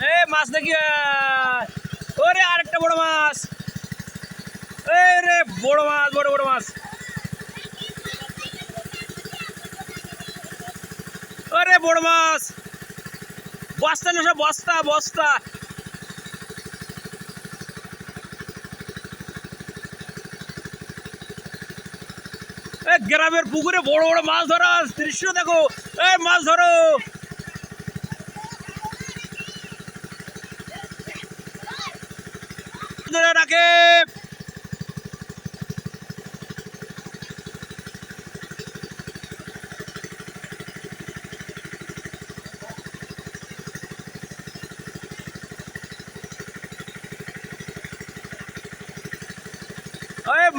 এ, মাছ দেখি। ওরে আরেকটা বড় মাছ। রে, বড় মাছ, বড় বড় মাছ। ওরে বড় মাছ। বস্তা না, সব বস্তা বস্তা। এ, গ্রামের পুকুরে বড় বড় মাছ ধরা, দৃশ্য দেখো। এই মাছ ধরো। এই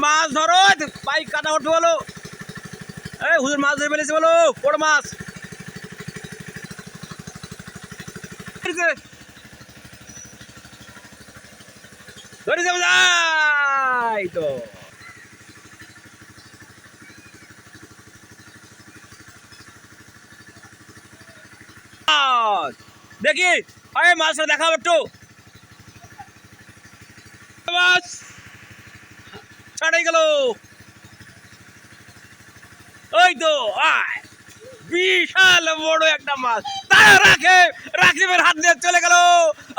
মাছ ধরো পাই কাটা উঠবে বলো এই হুজুর মাছ ধরে ফেলেছে বলো বড় মাছ। ধরে এই মাছটা দেখাবো একটু। মাছ। ছাড়াই গেল। ওই তো বিশাল বড় একটা মাছ। তারা রাখে। রাকিবের হাত দিয়ে চলে গেল।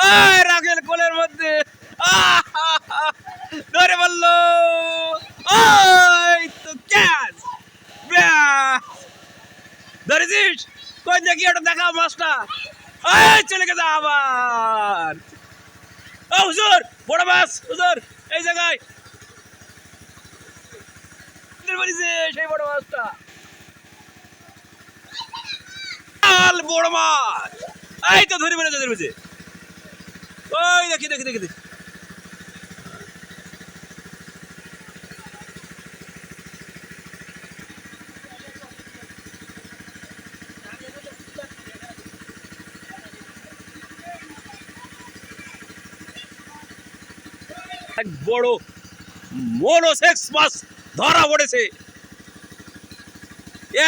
ওই রাখের কোলের মধ্যে! ধরে বলল, ওই তো ক্যাচ। ধরেছিস? কই দেখি ওটা দেখা মাছটা। ওই চলে গেছে আবার। ও হুজুর, বড় মাছ, হুজুর, এই জায়গায়। সেই বড় মাছটা। বিশাল বড় মাছ। এই তো ধরে বেড়ে ধরে বেড়েছে ওই দেখি দেখি দেখি দেখি। এক বড় মোনোসেক্স মাছ ধরা পড়েছে।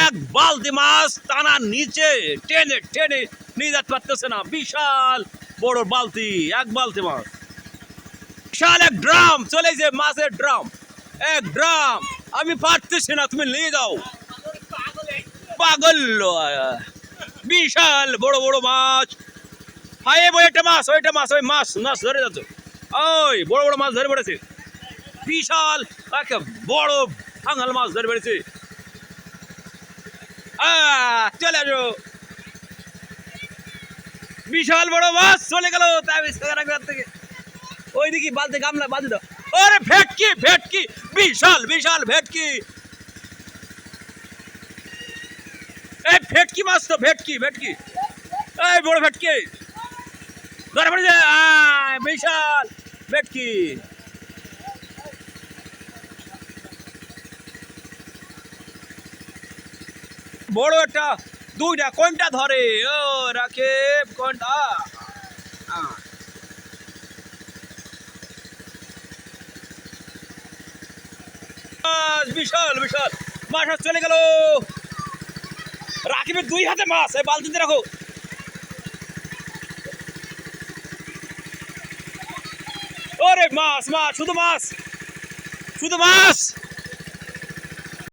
এক বালতি মাছ টানা নিচে, টেনে টেনে নিয়ে যেতে পারতেছে না। বিশাল বড় বালতি, এক বালতি মাছ। বিশাল এক ড্রাম, চলে যে মাছের ড্রাম। এক ড্রাম, আমি পারতেছি না, তুমি নিয়ে যাও। পাগল বিশাল বড় বড় মাছ। হাই ওইটা মাছ ওইটা মাছ, ওই মাছ মাছ ধরে যাচ্ছ। ওই, বড় বড় মাছ ধরে পড়েছে বিশাল, একটা বড় ভাঙাল মাছ ধরে পড়েছে চলে আসো। বিশাল বড় মাছ চলে গেল থেকে। ওই দিকে বালতে গামলা বাঁধে দাও। ওরে ভেটকি ভেটকি, বিশাল বিশাল ভেটকি। এই ভেটকি মাছ তো, ভেটকি ভেটকি। এই বড় ভেটকি। বিশাল ভেটকি বড় একটা দুইটা কোনটা ধরে? ও রাখে কোনটা? আ। বিশাল বিশাল। মাছ চলে গেল। রাকিবের দুই হাতে মাছ এই বালতিতে রাখো। ওরে মাছ মাছ শুধু মাছ শুধু মাছ।